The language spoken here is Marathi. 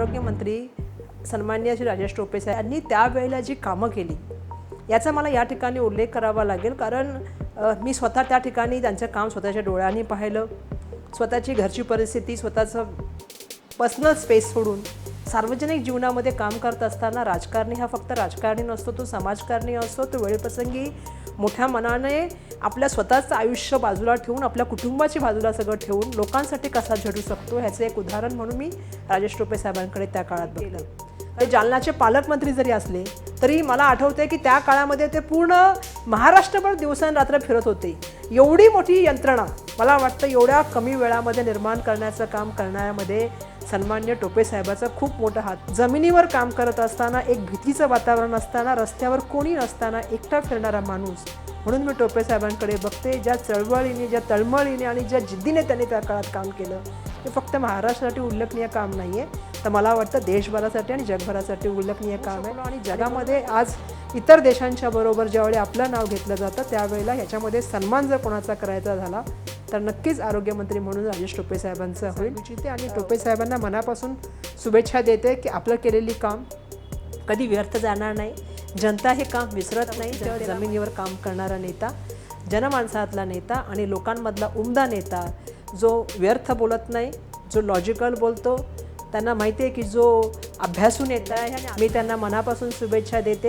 आरोग्यमंत्री सन्मान्य श्री राजेश टोपे साहेब यांनी त्यावेळेला जी कामं केली याचा मला या ठिकाणी उल्लेख करावा लागेल. कारण मी स्वतः त्या ठिकाणी त्यांचं काम स्वतःच्या डोळ्यांनी पाहिलं. स्वतःची घरची परिस्थिती स्वतःचं पर्सनल स्पेस सोडून सार्वजनिक जीवनामध्ये काम करत असताना राजकारणी हा फक्त राजकारणी नसतो तो समाजकारणी असतो. तो वेळप्रसंगी मोठ्या मनाने आपल्या स्वतःचं आयुष्य बाजूला ठेवून आपल्या कुटुंबाची बाजूला सगळं ठेवून लोकांसाठी कसा झडू शकतो ह्याचं एक उदाहरण म्हणून मी राजेश टोपे साहेबांकडे त्या काळात बघितलं. ते पालकमंत्री जरी असले तरी मला आठवते की त्या काळामध्ये ते पूर्ण महाराष्ट्रभर दिवसांरात्र फिरत होते. एवढी मोठी यंत्रणा मला वाटतं एवढ्या कमी वेळामध्ये निर्माण करण्याचं काम करण्यामध्ये सन्मान्य टोपे साहेबाचा खूप मोठा हात. जमिनीवर काम करत असताना एक भीतीचं वातावरण असताना रस्त्यावर कोणी नसताना एकटा फिरणारा माणूस. म्हणून मी टोपे साहेबांकडे बघते ज्या चळवळीने ज्या तळमळीने आणि ज्या जिद्दीने त्यांनी त्या काळात काम केलं ते फक्त महाराष्ट्रासाठी उल्लेखनीय काम नाही आहे तर मला वाटतं देशभरासाठी आणि जगभरासाठी उल्लेखनीय काम आहे. आणि जगामध्ये आज इतर देशांच्या बरोबर ज्यावेळी आपलं नाव घेतलं जातं त्यावेळेला ह्याच्यामध्ये सन्मान जर कोणाचा करायचा झाला तर नक्कीच आरोग्यमंत्री म्हणून राजेश टोपे साहेबांचं होईल. इच्छिते आणि टोपे साहेबांना मनापासून शुभेच्छा देते की आपलं केलेली काम कधी व्यर्थ जाणार नाही. जनता हे काम विसरत नाही. तेव्हा जमिनीवर काम करणारा नेता जनमानसातला नेता आणि लोकांमधला उमदा नेता जो व्यर्थ बोलत नाही जो लॉजिकल बोलतो त्यांना माहिती आहे की जो अभ्यासू नेता आहे. मी त्यांना मनापासून शुभेच्छा देते.